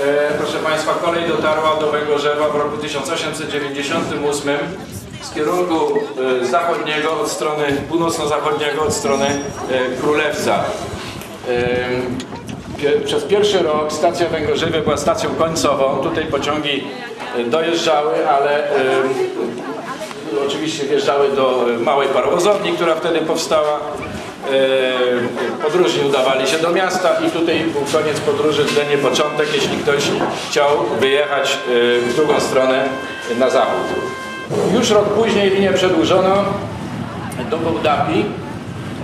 E, proszę Państwa, kolej dotarła do Węgorzewa w roku 1898 z kierunku e, zachodniego, od strony północno-zachodniego, od strony e, Królewca. Przez pierwszy rok stacja w Węgorzewie była stacją końcową. Tutaj pociągi dojeżdżały, ale oczywiście wjeżdżały do małej parowozowni, która wtedy powstała. E, Podróżni udawali się do miasta i tutaj był koniec podróży, nie początek, jeśli ktoś chciał wyjechać e, w drugą stronę na zachód. Już rok później linię przedłużono do.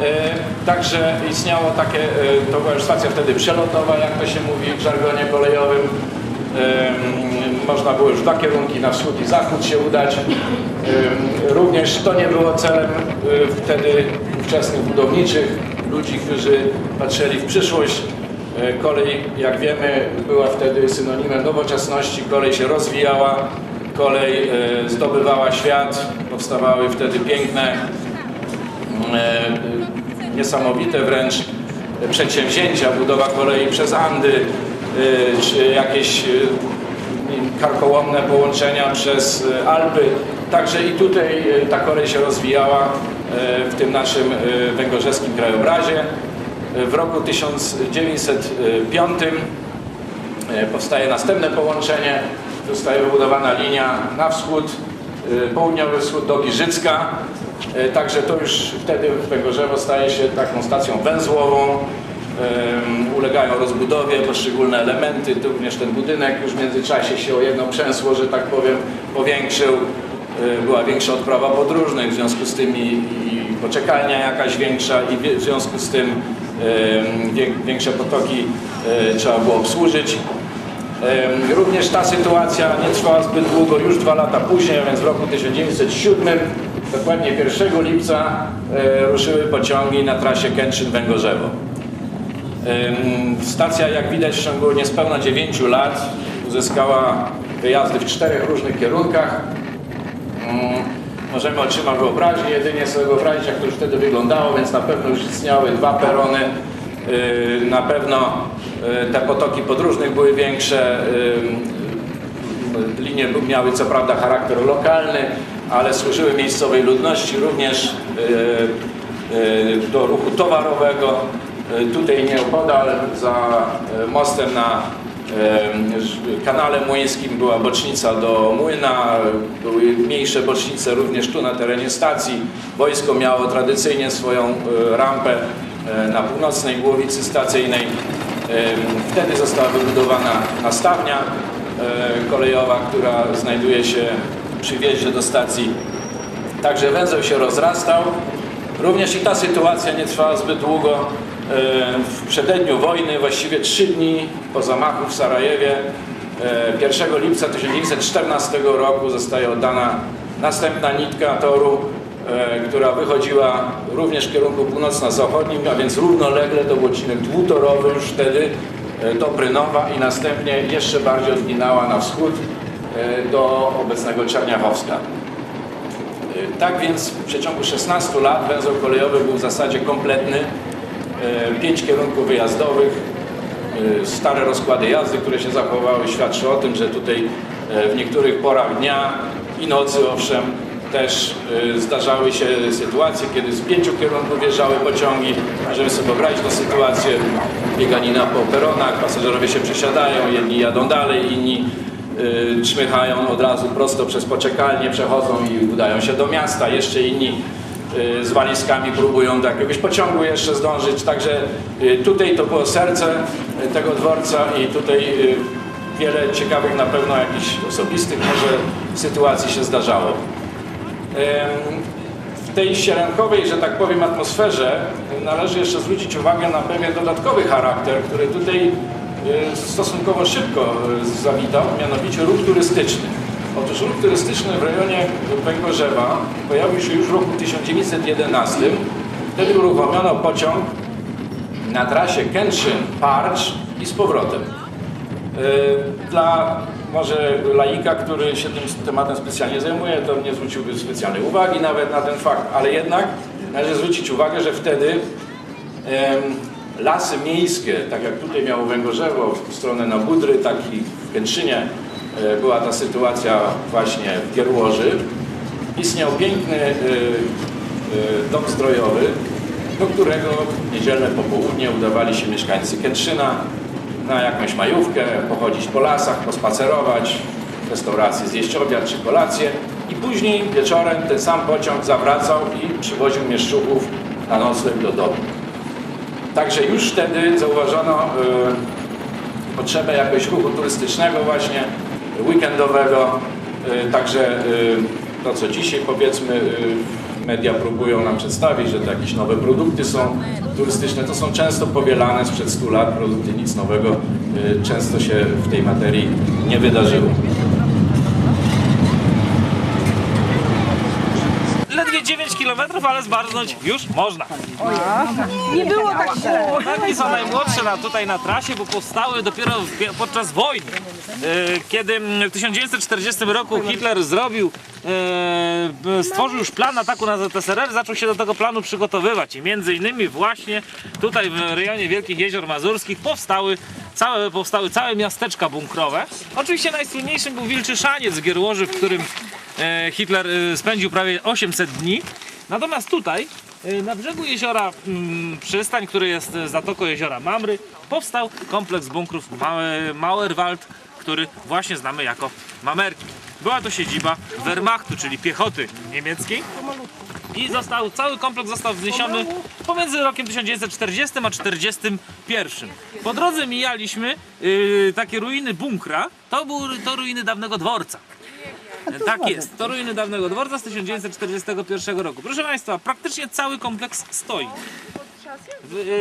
E, Także istniało takie, e, to była już stacja wtedy przelotowa, jak to się mówi w żargonie kolejowym. Można było już dwa kierunki, na wschód i zachód się udać. Również to nie było celem e, wtedy ówczesnych budowniczych, ludzi, którzy patrzyli w przyszłość. E, Kolej, jak wiemy, była wtedy synonimem nowoczesności, kolej się rozwijała, kolej e, zdobywała świat, powstawały wtedy piękne e, niesamowite wręcz przedsięwzięcia, budowa kolei przez Andy, czy jakieś karkołomne połączenia przez Alpy. Także i tutaj ta kolej się rozwijała w tym naszym e, węgorzewskim krajobrazie. W roku 1905 E, powstaje następne połączenie, zostaje wybudowana linia na wschód, e, południowy wschód do Giżycka. Także to już wtedy Węgorzewo staje się taką stacją węzłową. Ulegają rozbudowie poszczególne elementy, również ten budynek już w międzyczasie się o jedno przęsło, że tak powiem, powiększył. E, Była większa odprawa podróżnych, w związku z tym i, i poczekalnia jakaś większa i w związku z tym wiek- większe potoki e, trzeba było obsłużyć. Również ta sytuacja nie trwała zbyt długo, już dwa lata później, więc w roku 1907, dokładnie 1 lipca, ruszyły pociągi na trasie Kętrzyn-Węgorzewo. Stacja, jak widać, w ciągu niespełna 9 lat uzyskała wyjazdy w czterech różnych kierunkach. Możemy oczyma wyobraźni jedynie sobie wyobrazić, jak to już wtedy wyglądało, więc na pewno już istniały dwa perony. Yy, Na pewno yy, te potoki podróżnych były większe. Yy, Linie miały co prawda charakter lokalny, ale służyły miejscowej ludności również do ruchu towarowego. Tutaj nieopodal za mostem na kanale młyńskim była bocznica do młyna, były mniejsze bocznice również tu na terenie stacji. Wojsko miało tradycyjnie swoją e, rampę e, na północnej głowicy stacyjnej. Wtedy została wybudowana nastawnia e, kolejowa, która znajduje się przy wjeździe do stacji. Także węzeł się rozrastał. Również i ta sytuacja nie trwała zbyt długo. E, W przededniu wojny, właściwie trzy dni po zamachu w Sarajewie, e, 1 lipca 1914 roku zostaje oddana następna nitka toru, e, która wychodziła również w kierunku północno-zachodnim, a więc równolegle to był odcinek dwutorowy już wtedy e, do Brynowa i następnie jeszcze bardziej odginała na wschód e, do obecnego Czerniachowska. Tak więc w przeciągu 16 lat węzeł kolejowy był w zasadzie kompletny. E, Pięć kierunków wyjazdowych, e, stare rozkłady jazdy, które się zachowały, świadczy o tym, że tutaj e, w niektórych porach dnia i nocy owszem też zdarzały się sytuacje, kiedy z pięciu kierunków wjeżdżały pociągi. Możemy sobie wyobrazić tę sytuację, bieganina po peronach, pasażerowie się przesiadają, jedni jadą dalej, inni czmychają od razu prosto przez poczekalnię, przechodzą i udają się do miasta, jeszcze inni z walizkami próbują do jakiegoś pociągu jeszcze zdążyć, także y, tutaj to było serce y, tego dworca i tutaj y, wiele ciekawych na pewno jakichś osobistych może sytuacji się zdarzało. W tej sierankowej, że tak powiem, atmosferze należy jeszcze zwrócić uwagę na pewien dodatkowy charakter, który tutaj stosunkowo szybko zawitał, mianowicie ruch turystyczny. Otóż ruch turystyczny w rejonie Węgorzewa pojawił się już w roku 1911. Wtedy uruchomiono pociąg na trasie Kętrzyn-Parcz i z powrotem. Y, Dla może laika, który się tym tematem specjalnie zajmuje, to nie zwróciłby specjalnej uwagi nawet na ten fakt, ale jednak należy zwrócić uwagę, że wtedy lasy miejskie, tak jak tutaj miało Węgorzewo w stronę na Budry, tak i w Kętrzynie e, była ta sytuacja właśnie w Gierłoży. Istniał piękny e, e, dom zdrojowy, do którego w niedzielne popołudnie udawali się mieszkańcy Kętrzyna na jakąś majówkę, pochodzić po lasach, pospacerować, w restauracji zjeść obiad czy kolację i później wieczorem ten sam pociąg zawracał i przywoził mieszczuchów na nocleg do domu. Także już wtedy zauważono potrzebę jakiegoś ruchu turystycznego właśnie, weekendowego, y, także y, to co dzisiaj powiedzmy y, media próbują nam przedstawić, że to jakieś nowe produkty są turystyczne, to są często powielane sprzed 100 lat. Produkty, nic nowego często się w tej materii nie wydarzyło. 9 km, ale zbarznąć już można. Nie było tak źle. Narki są najmłodsze na, tutaj na trasie, bo powstały dopiero w, podczas wojny. E, Kiedy w 1940 roku Hitler zrobił, e, stworzył już plan ataku na ZSRR, zaczął się do tego planu przygotowywać i między innymi właśnie tutaj w rejonie Wielkich Jezior Mazurskich powstały całe, powstały całe miasteczka bunkrowe. Oczywiście najsłynniejszym był Wilczy Szaniec w Gierłoży, w którym Hitler e, spędził prawie 800 dni. Natomiast tutaj, e, na brzegu jeziora mm, przystań, który jest e, zatoką jeziora Mamry, powstał kompleks bunkrów Mauerwald, który właśnie znamy jako Mamerki. Była to siedziba Wehrmachtu, czyli piechoty niemieckiej. I został, cały kompleks został wzniesiony pomiędzy rokiem 1940 a 1941. Po drodze mijaliśmy yy, takie ruiny bunkra. To były to ruiny dawnego dworca. Tak jest, to ruiny dawnego dworca z 1941 roku. Proszę Państwa, praktycznie cały kompleks stoi.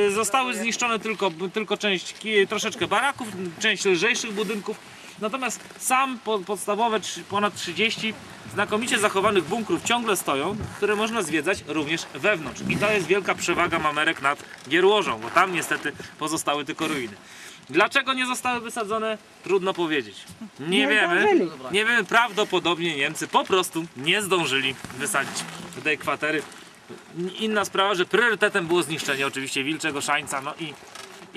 Y, Zostały zniszczone tylko, tylko część, troszeczkę baraków, część lżejszych budynków. Natomiast sam po, podstawowe ponad 30 znakomicie zachowanych bunkrów ciągle stoją, które można zwiedzać również wewnątrz. I to jest wielka przewaga Mamerek nad Gierłożą, bo tam niestety pozostały tylko ruiny. Dlaczego nie zostały wysadzone? Trudno powiedzieć. Nie, wiemy. zdążyli. Nie wiemy, prawdopodobnie Niemcy po prostu nie zdążyli wysadzić tej kwatery. Inna sprawa, że priorytetem było zniszczenie oczywiście Wilczego Szańca, no i,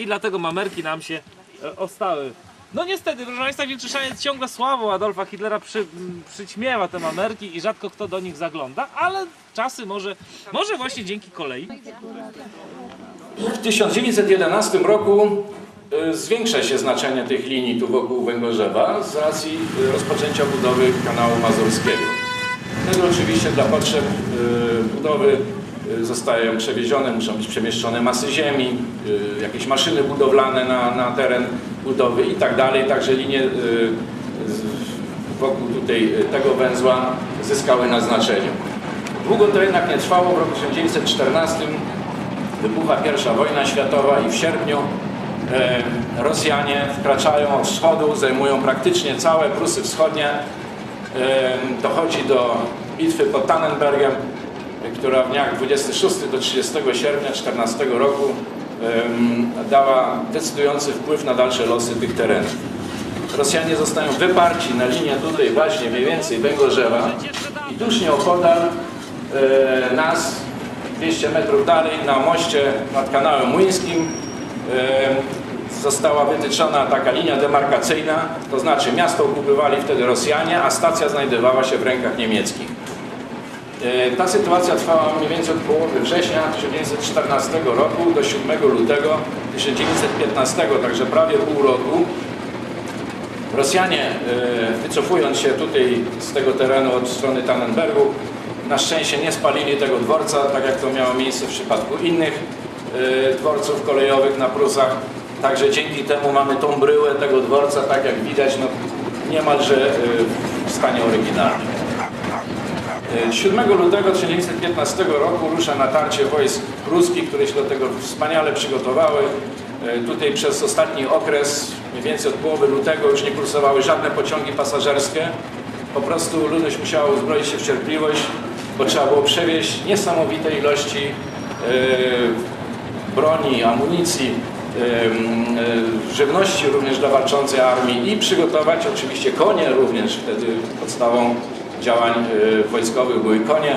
i dlatego mamerki nam się e, ostały. No niestety, proszę Państwa, Wilczy Szaniec ciągle sławą Adolfa Hitlera przy, m, przyćmiewa te mamerki i rzadko kto do nich zagląda, ale czasy może, może właśnie dzięki kolei. W 1911 roku zwiększa się znaczenie tych linii tu wokół Węgorzewa z racji y, rozpoczęcia budowy kanału mazurskiego. Wtedy oczywiście dla potrzeb y, budowy zostają przewiezione, muszą być przemieszczone masy ziemi, jakieś maszyny budowlane na, na teren budowy i tak dalej. Także linie wokół tutaj tego węzła zyskały na znaczeniu. Długo to jednak nie trwało. W roku 1914 wybucha pierwsza wojna światowa i w sierpniu e, Rosjanie wkraczają od wschodu, zajmują praktycznie całe Prusy Wschodnie. E, dochodzi do bitwy pod Tannenbergiem, e, która w dniach 26 do 30 sierpnia 14 roku e, dała decydujący wpływ na dalsze losy tych terenów. Rosjanie zostają wyparci na linię tutaj właśnie mniej więcej Węgorzewa i tuż nieopodal e, nas 200 metrów dalej na moście nad kanałem Młyńskim e, została wytyczona taka linia demarkacyjna, to znaczy miasto okupywali wtedy Rosjanie, a stacja znajdowała się w rękach niemieckich. E, Ta sytuacja trwała mniej więcej od połowy września 1914 roku do 7 lutego 1915, także prawie pół roku. Rosjanie, e, wycofując się tutaj z tego terenu od strony Tannenbergu, na szczęście nie spalili tego dworca, tak jak to miało miejsce w przypadku innych e, dworców kolejowych na Prusach. Także dzięki temu mamy tą bryłę tego dworca, tak jak widać, no, niemalże e, w stanie oryginalnym. E, 7 lutego 1915 roku rusza natarcie wojsk pruskich, które się do tego wspaniale przygotowały. E, Tutaj przez ostatni okres, mniej więcej od połowy lutego, już nie kursowały żadne pociągi pasażerskie. Po prostu ludność musiała uzbroić się w cierpliwość, bo trzeba było przewieźć niesamowite ilości broni, amunicji, żywności również dla walczącej armii i przygotować oczywiście konie również, wtedy podstawą działań e, wojskowych były konie.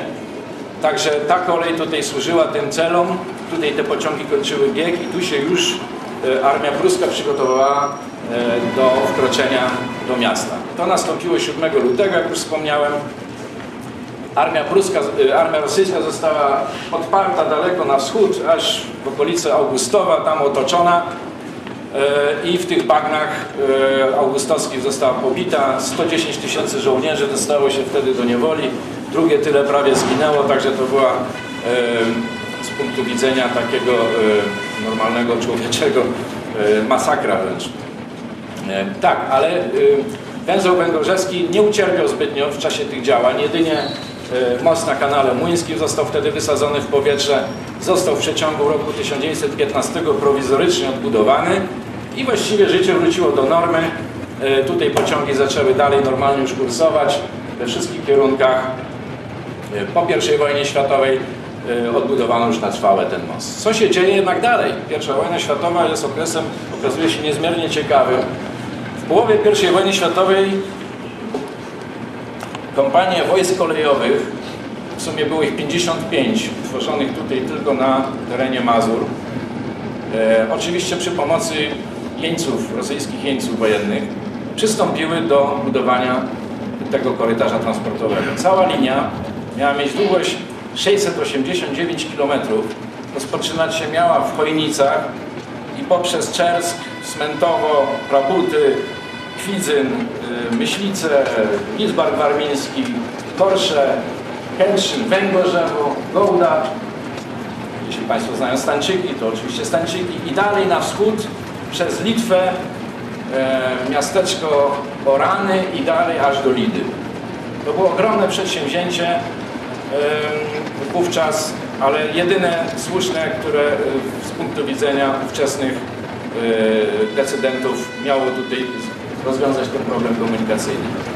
Także ta kolej tutaj służyła tym celom. Tutaj te pociągi kończyły bieg i tu się już e, armia pruska przygotowała e, do wkroczenia do miasta. To nastąpiło 7 lutego, jak już wspomniałem. Armia pruska, e, armia rosyjska została odparta daleko na wschód, aż w okolice Augustowa, tam otoczona. E, I w tych bagnach e, augustowskich została pobita. 110 tysięcy żołnierzy dostało się wtedy do niewoli. Drugie tyle prawie zginęło, także to była z punktu widzenia takiego normalnego człowieczego masakra wręcz. Tak, ale węzeł węgorzeski nie ucierpiał zbytnio w czasie tych działań. Jedynie most na kanale Młyńskim został wtedy wysadzony w powietrze. Został w przeciągu roku 1915 prowizorycznie odbudowany i właściwie życie wróciło do normy. E, Tutaj pociągi zaczęły dalej normalnie już kursować we wszystkich kierunkach. E, Po I wojnie światowej odbudowano już na trwałe ten most. Co się dzieje jednak dalej? Pierwsza wojna światowa jest okresem, okazuje się niezmiernie ciekawym. W połowie I wojny światowej kompanie wojsk kolejowych, w sumie było ich 55, tworzonych tutaj tylko na terenie Mazur, e, oczywiście przy pomocy jeńców, rosyjskich jeńców wojennych, przystąpiły do budowania tego korytarza transportowego. Cała linia miała mieć długość 689 km. Rozpoczynać się miała w Chojnicach i poprzez Czersk, Smentowo, Prabuty, Kwidzyn, y, Myślice, Gisbark Warmiński, Korsze, Kętrzyn, Węgorzewo, Gołda, jeśli Państwo znają Stańczyki, to oczywiście Stańczyki i dalej na wschód przez Litwę, e, miasteczko Orany i dalej aż do Lidy. To było ogromne przedsięwzięcie em, wówczas, ale jedyne słuszne, które e, z punktu widzenia ówczesnych e, decydentów miało tutaj rozwiązać ten problem komunikacyjny.